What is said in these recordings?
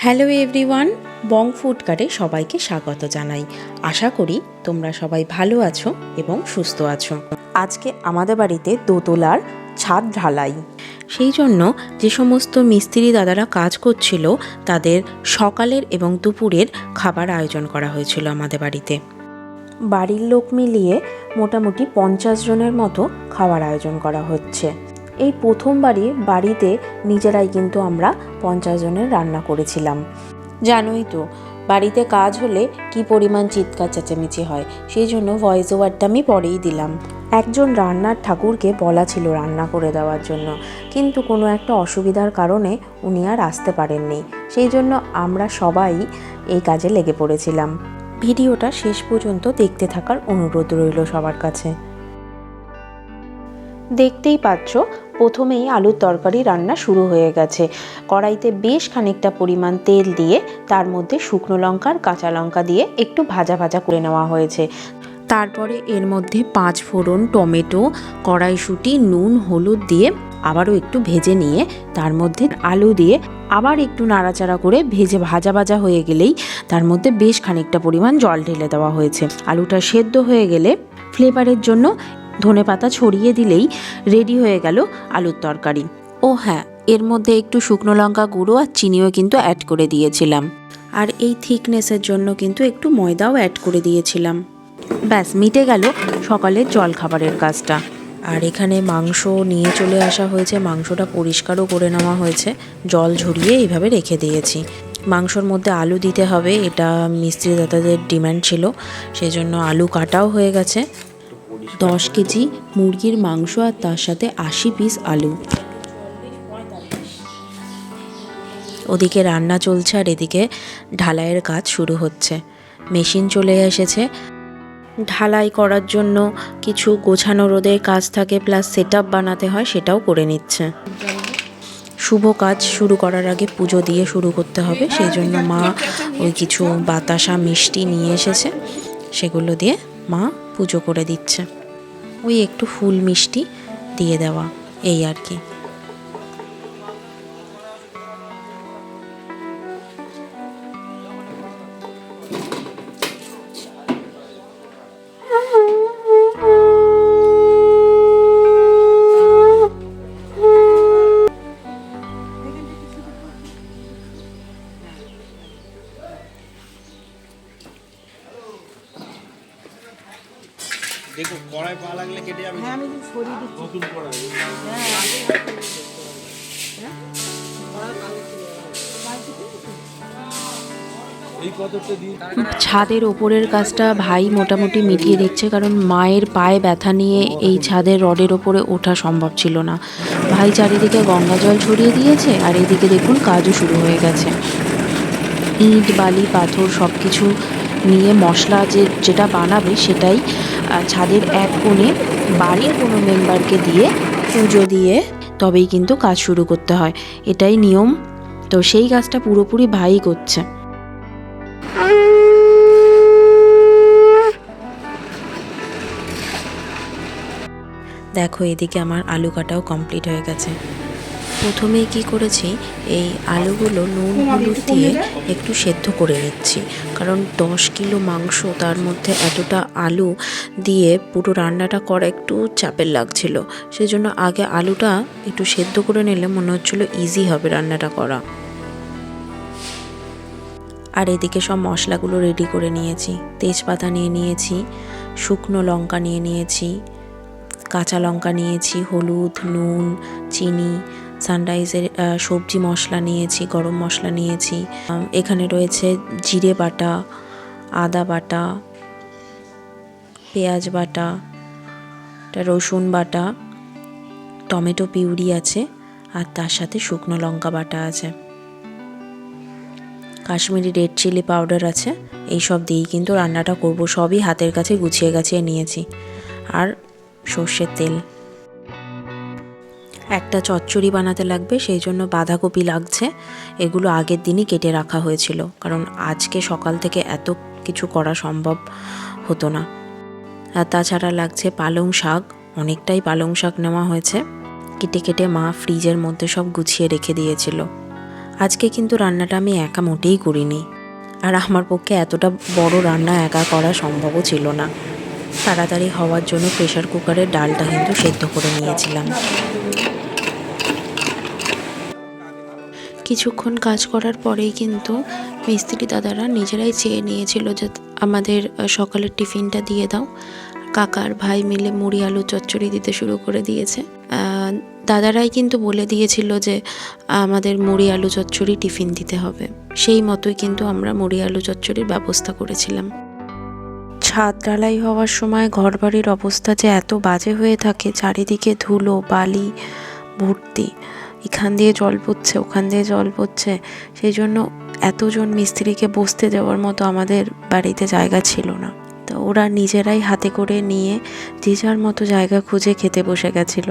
Hello everyone বং ফুডকারে সবাইকে স্বাগত জানাই। আশা করি তোমরা সবাই ভালো আছো এবং সুস্থ আছো। আজকে আমাদের বাড়িতে দোতলার ছাদ ঢালাই। সেই জন্য যে সমস্ত মিস্ত্রি দাদারা কাজ করছিল, তাদের সকালের এবং দুপুরের খাবার আয়োজন করা হয়েছিল আমাদের বাড়িতে। বাড়ির লোক মিলিয়ে মোটামুটি পঞ্চাশ জনের মতো খাওয়ার আয়োজন করা হচ্ছে। এই প্রথমবারই বাড়িতে নিজেরাই কিন্তু আমরা পঞ্চাশ জনের রান্না করেছিলাম। জানোই তো, বাড়িতে কাজ হলে কি পরিমাণ চিৎকার চেঁচামেচি হয়, সেই জন্য ভয়েস ওভারটা আমি পরেই দিলাম। একজন রান্নার ঠাকুরকে বলা ছিল রান্না করে দেওয়ার জন্য, কিন্তু কোনো একটা অসুবিধার কারণে উনি আর আসতে পারেননি। সেই জন্য আমরা সবাই এই কাজে লেগে পড়েছিলাম। ভিডিওটা শেষ পর্যন্ত দেখতে থাকার অনুরোধ রইল সবার কাছে। দেখতেই পাচ্ছ, প্রথমেই আলুর তরকারি রান্না শুরু হয়ে গেছে। কড়াইতে বেশ খানিকটা পরিমাণ তেল দিয়ে তার মধ্যে শুকনো লঙ্কার কাঁচা লঙ্কা দিয়ে একটু ভাজা ভাজা করে নেওয়া হয়েছে। তারপরে এর মধ্যে পাঁচ ফোড়ন টমেটো, কড়াইশুঁটি, নুন, হলুদ দিয়ে আবারও একটু ভেজে নিয়ে তার মধ্যে আলু দিয়ে আবার একটু নাড়াচাড়া করে ভেজে ভাজা ভাজা হয়ে গেলেই তার মধ্যে বেশ খানিকটা পরিমাণ জল ঢেলে দেওয়া হয়েছে। আলুটা সেদ্ধ হয়ে গেলে ফ্লেভারের জন্য ধনে পাতা ছড়িয়ে দিলেই রেডি হয়ে গেল আলুর তরকারি। ও হ্যাঁ এর মধ্যে একটু শুকনো লঙ্কা গুঁড়ো আর চিনিও কিন্তু অ্যাড করে দিয়েছিলাম। আর এই থিকনেসের জন্য কিন্তু একটু ময়দাও অ্যাড করে দিয়েছিলাম। ব্যাস, মিটে গেল সকালের জল খাবারের কাজটা। আর এখানে মাংস নিয়ে চলে আসা হয়েছে, মাংসটা পরিষ্কারও করে নেওয়া হয়েছে। জল ঝরিয়ে এইভাবে রেখে দিয়েছি। মাংসর মধ্যে আলু দিতে হবে, এটা মিস্ত্রি দাদাদের ডিমান্ড ছিল। সেই জন্য আলু কাটাও হয়ে গেছে। দশ কেজি মুরগির মাংস আর তার সাথে আশি পিস আলু। ওদিকে রান্না চলছে আর এদিকে ঢালাইয়ের কাজ শুরু হচ্ছে। মেশিন চলে এসেছে। ঢালাই করার জন্য কিছু গোছানো রোদের কাজ থাকে, প্লাস সেট বানাতে হয়, সেটাও করে নিচ্ছে। শুভ কাজ শুরু করার আগে পুজো দিয়ে শুরু করতে হবে, সেই জন্য মা ওই কিছু বাতাসা মিষ্টি নিয়ে এসেছে। সেগুলো দিয়ে মা পুজো করে দিচ্ছে। ওই একটু ফুল মিষ্টি দিয়ে দেওয়া এই আর কি। দেখো কড়াই পা লাগলে কেটে যাবে। হ্যাঁ আমি সরিয়ে দিচ্ছি। নতুন কড়াই এই ছাদের ওপরের কাজটা ভাই মোটামুটি মিটিয়ে দিচ্ছে কারণ মায়ের পায়ে ব্যথা নিয়ে এই ছাদের রডের ওপরে ওঠা সম্ভব ছিল না। ভাই চারিদিকে গঙ্গা জল ছড়িয়ে দিয়েছে আর এদিকে দেখুন কাজও শুরু হয়ে গেছে। ইট বালি পাথর সব কিছু নিয়ে মশলা যে, যেটা বানাবে সেটাই ছাদের এক কোণে বাড়ির কোনো মেম্বারকে দিয়ে পুজো দিয়ে তবেই কিন্তু কাজ শুরু করতে হয়। এটাই নিয়ম। তো সেই কাজটা পুরোপুরি ভাই করছে। দেখো, এদিকে আমার আলু কাটাও কমপ্লিট হয়ে গেছে। প্রথমেই কি করেছি, এই আলুগুলো নুন হলুদ দিয়ে একটু সেদ্ধ করে নিচ্ছি। কারণ দশ কিলো মাংস তার মধ্যে এতটা আলু দিয়ে পুরো রান্নাটা করা একটু চাপের লাগছিল। সেই জন্য আগে আলুটা একটু সেদ্ধ করে নিলে মনে হচ্ছিল ইজি হবে রান্নাটা করা। আর এদিকে সব মশলাগুলো রেডি করে নিয়েছি। তেজপাতা নিয়ে নিয়েছি, শুকনো লঙ্কা নিয়ে নিয়েছি, কাঁচা লঙ্কা নিয়েছি, হলুদ, নুন, চিনি সানরাইজের সবজি মশলা নিয়েছি, গরম মশলা নিয়েছি। এখানে রয়েছে জিরে বাটা, আদা বাটা, পেঁয়াজ বাটা রসুন বাটা, টমেটো পিউরি আছে, আর তার সাথে শুকনো লঙ্কা বাটা আছে। কাশ্মীরি রেড চিলি পাউডার আছে, এই সব দিয়েই কিন্তু রান্নাটা করব। সবই হাতের কাছে গুছিয়ে গাছিয়ে নিয়েছি। আর সর্ষের তেল। একটা চচ্চড়ি বানাতে লাগবে, সেই জন্য বাঁধাকপি লাগছে। এগুলো আগের দিনই কেটে রাখা হয়েছিল, কারণ আজকে সকাল থেকে এত কিছু করা সম্ভব হতো না। আর তাছাড়া লাগছে পালং শাক, অনেকটাই পালং শাক নেওয়া হয়েছে। কেটে কেটে মা ফ্রিজের মধ্যে সব গুছিয়ে রেখে দিয়েছিল। আজকে কিন্তু রান্নাটা আমি একা মোটেই করিনি। আর আমার পক্ষে এতটা বড় রান্না একা করা সম্ভবও ছিল না। তাড়াতাড়ি হওয়ার জন্য প্রেশার কুকারে ডালটা কিন্তু সেদ্ধ করে নিয়েছিলাম। কিছুক্ষণ কাজ করার পরেই কিন্তু মিস্ত্রি দাদারা নিজেরাই চেয়ে নিয়েছিল যে আমাদের সকালের টিফিনটা দিয়ে দাও। কাকার ভাই মিলে মুড়ি, আলু, চচ্চড়ি দিতে শুরু করে দিয়েছে। দাদারাই কিন্তু বলে দিয়েছিল যে আমাদের মুড়ি, আলু, চচ্চড়ি টিফিন দিতে হবে। সেই মতোই কিন্তু আমরা মুড়ি, আলু, চচ্চড়ির ব্যবস্থা করেছিলাম। ছাদ ঢালাই হওয়ার সময় ঘরবাড়ির অবস্থা যে এত বাজে হয়ে থাকে, চারিদিকে ধুলো, বালি, ভর্তি। এখান দিয়ে জল পড়ছে ওখান দিয়ে জল পড়ছে। সেই জন্য এতজন মিস্ত্রিকে বসতে দেওয়ার মতো আমাদের বাড়িতে জায়গা ছিল না। তো ওরা নিজেরাই হাতে করে নিয়ে যে যার মতো জায়গা খুঁজে খেতে বসে গেছিল।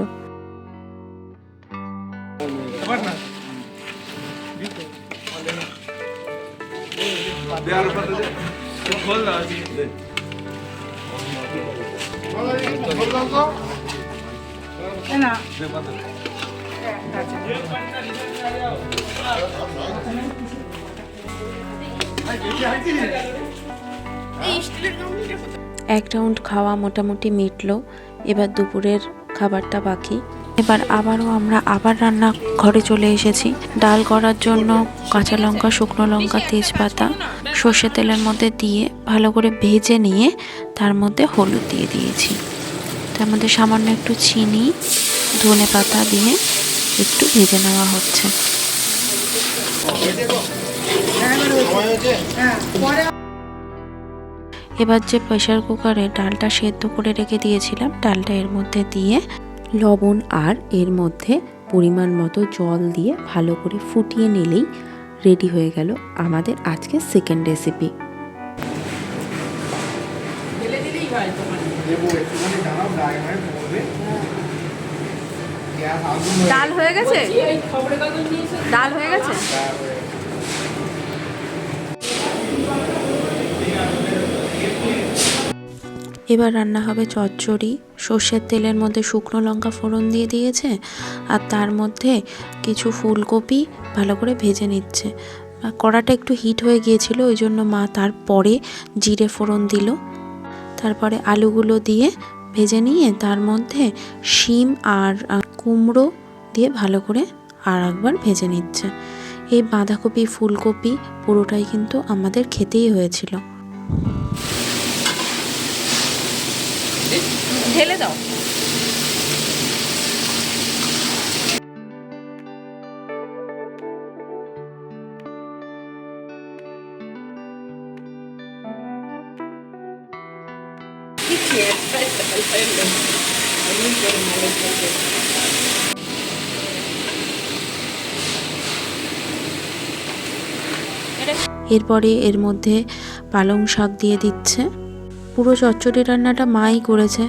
এক রাউন্ড খাওয়া মোটামুটি মিটলো, এবার দুপুরের খাবারটা বাকি। এবার আবারও আমরা আবার রান্না ঘরে চলে এসেছি। ডাল করার জন্য কাঁচা লঙ্কা, শুকনো লঙ্কা, তেজপাতা, সর্ষে তেলের মধ্যে দিয়ে ভালো করে ভেজে নিয়ে তার মধ্যে হলুদ দিয়ে দিয়েছি। তার মধ্যে সামান্য একটু চিনি ধনে পাতা দিয়ে একটু ভেজে নেওয়া হচ্ছে। এবার যে প্রেশার কুকারে ডালটা সেদ্ধ করে রেখে দিয়েছিলাম, ডালটা এর মধ্যে দিয়ে লবণ আর এর মধ্যে পরিমাণ মতো জল দিয়ে ভালো করে ফুটিয়ে নিলেই রেডি হয়ে গেল আমাদের আজকে সেকেন্ড রেসিপি ডাল হয়ে গেছে? ডাল হয়ে গেছে? এবার রান্না হবে চচ্চড়ি। সর্ষের তেলের মধ্যে শুকনো লঙ্কা ফোড়ন দিয়ে দিয়েছে আর তার মধ্যে কিছু ফুলকপি ভালো করে ভেজে নিচ্ছে। কড়াটা একটু হিট হয়ে গিয়েছিল, ওই জন্য মা তারপরে জিরে ফোড়ন দিল। তারপরে আলুগুলো দিয়ে ভেজে নিয়ে তার মধ্যে শিম আর কুমড়ো দিয়ে ভালো করে আর একবার ভেজে নিচ্ছে। এই বাঁধাকপি ফুলকপি পুরোটাই কিন্তু আমাদের খেতেই হয়েছিল। ঢেলে দাও। এরপরে এর মধ্যে পালং শাক দিয়ে দিচ্ছে। পুরো চচ্চড়ি রান্নাটা মাই করেছে।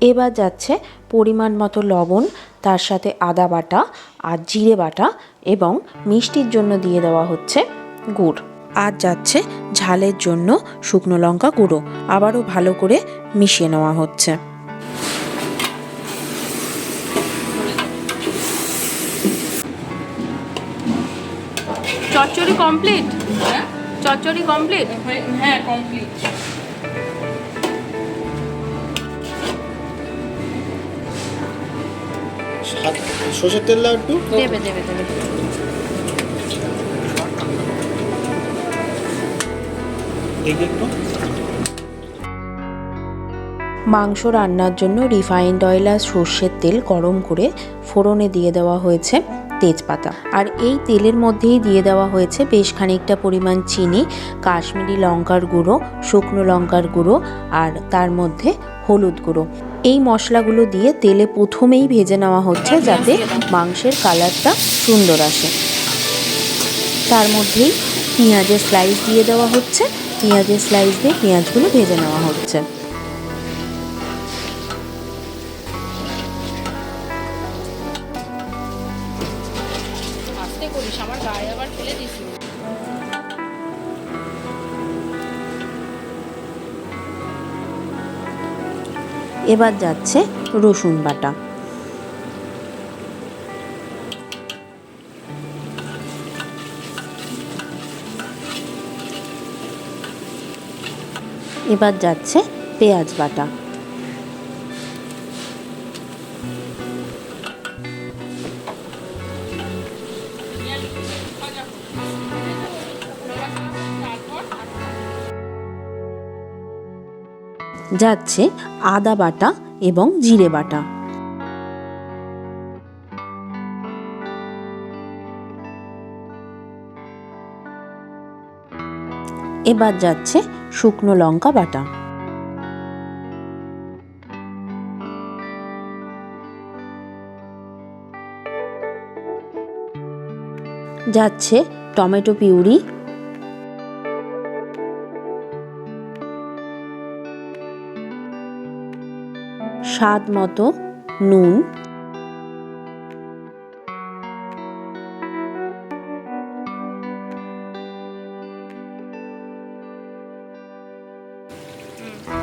এবার যাচ্ছে পরিমাণ মতো লবণ, তার সাথে আদা বাটা আর জিরে বাটা এবং মিষ্টির জন্য দিয়ে দেওয়া হচ্ছে গুড়। আর যাচ্ছে ঝালের জন্য শুকনো লঙ্কা গুঁড়ো, আবারও ভালো করে মিশিয়ে নেওয়া হচ্ছে। চচ্চড়ি কমপ্লিট চচ্চড়ি কমপ্লিট হ্যাঁ কমপ্লিট সর্ষের তেল দাও একটু। দেবে দেবে দেবে। দেখি একটু। মাংস রান্নার জন্য রিফাইন্ড অয়েল আর সর্ষের তেল গরম করে ফোড়নে দিয়ে দেওয়া হয়েছে। তেজপাতা। আর এই তেলের মধ্যেই দিয়ে দেওয়া হয়েছে বেশ খানিকটা পরিমাণ চিনি, কাশ্মীরি লঙ্কার গুঁড়ো, শুকনো লঙ্কার গুঁড়ো আর তার মধ্যে হলুদ গুঁড়ো। এই মশলাগুলো দিয়ে তেলে প্রথমেই ভেজে নেওয়া হচ্ছে যাতে মাংসের কালারটা সুন্দর আসে। তার মধ্যেই পেঁয়াজের স্লাইস দিয়ে দেওয়া হচ্ছে। পেঁয়াজের স্লাইস দিয়ে পেঁয়াজগুলো ভেজে নেওয়া হচ্ছে। করিস আমার গায়ে আবার ফেলে দিস। এবার যাচ্ছে রসুন বাটা। এবার যাচ্ছে পেঁয়াজ বাটা। যাচ্ছে আদা বাটা এবং জিরে বাটা। এবার যাচ্ছে শুকনো লঙ্কা বাটা। যাচ্ছে টমেটো পিউরি স্বাদ মতো নুন।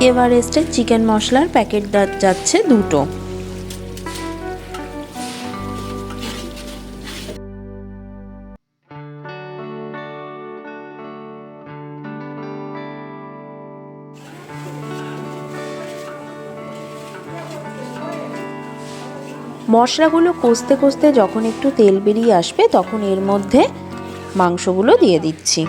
এভারেস্টের চিকেন মশলার প্যাকেট যাচ্ছে দুটো। মশলাগুলো কষতে কষতে যখন একটু তেল বেরিয়ে আসবে তখন এর মধ্যে মাংসগুলো দিয়ে দিচ্ছি।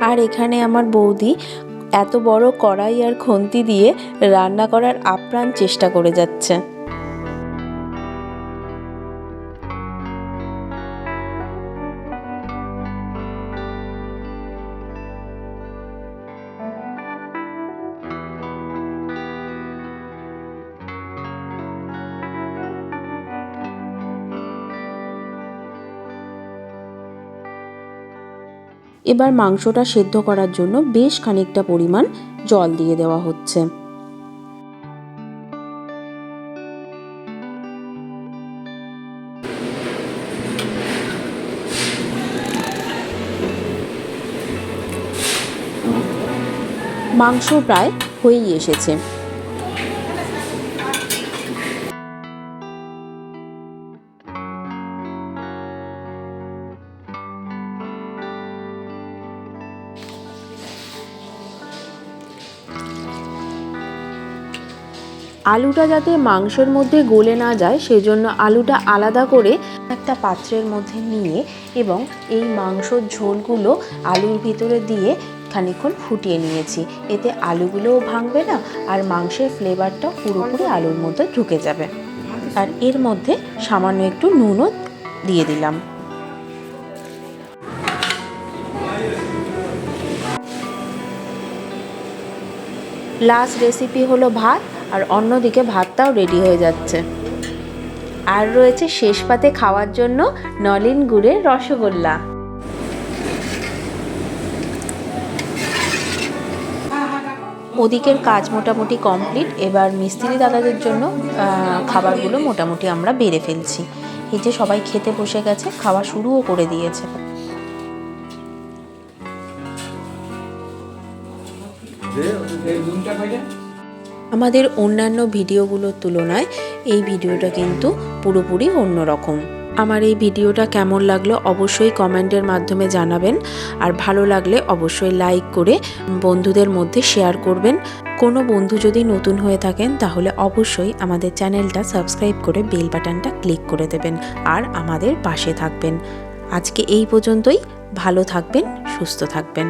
আর এখানে আমার বৌদি এত বড় কড়াই আর খন্তি দিয়ে রান্না করার আপ্রাণ চেষ্টা করে যাচ্ছে। এবার মাংসটা সেদ্ধ করার জন্য বেশ খানিকটা পরিমাণ জল দিয়ে দেওয়া হচ্ছে। মাংস প্রায় হয়েই এসেছে। আলুটা যাতে মাংসের মধ্যে গলে না যায়, সেজন্য আলুটা আলাদা করে একটা পাত্রের মধ্যে নিয়ে এবং এই মাংসর ঝোলগুলো আলুর ভিতরে দিয়ে খানিকক্ষণ ফুটিয়ে নিয়েছি। এতে আলুগুলোও ভাঙবে না, আর মাংসের ফ্লেভারটা পুরোপুরি আলুর মধ্যে ঢুকে যাবে। আর এর মধ্যে সামান্য একটু নুনও দিয়ে দিলাম। লাস্ট রেসিপি হলো ভাত। আর অন্যদিকে ভাতটাও রেডি হয়ে যাচ্ছে। আর রয়েছে শেষ পাতে খাওয়ার জন্য নলিন গুড়ের রসগোল্লা। ওদিকের কাজ মোটামুটি কমপ্লিট এবার মিস্ত্রি দাদাদের জন্য খাবারগুলো মোটামুটি আমরা বেড়ে ফেলছি। এই যে সবাই খেতে বসে গেছে, খাওয়া শুরুও করে দিয়েছে। আমাদের অন্যান্য ভিডিওগুলোর তুলনায় এই ভিডিওটা কিন্তু পুরোপুরি অন্যরকম। আমার এই ভিডিওটা কেমন লাগল অবশ্যই কমেন্টের মাধ্যমে জানাবেন, আর ভালো লাগলে অবশ্যই লাইক করে বন্ধুদের মধ্যে শেয়ার করবেন। কোনো বন্ধু যদি নতুন হয়ে থাকেন, তাহলে অবশ্যই আমাদের চ্যানেলটা সাবস্ক্রাইব করে বেল বাটনটা ক্লিক করে দেবেন, আর আমাদের পাশে থাকবেন। আজকে এই পর্যন্তই, ভালো থাকবেন, সুস্থ থাকবেন।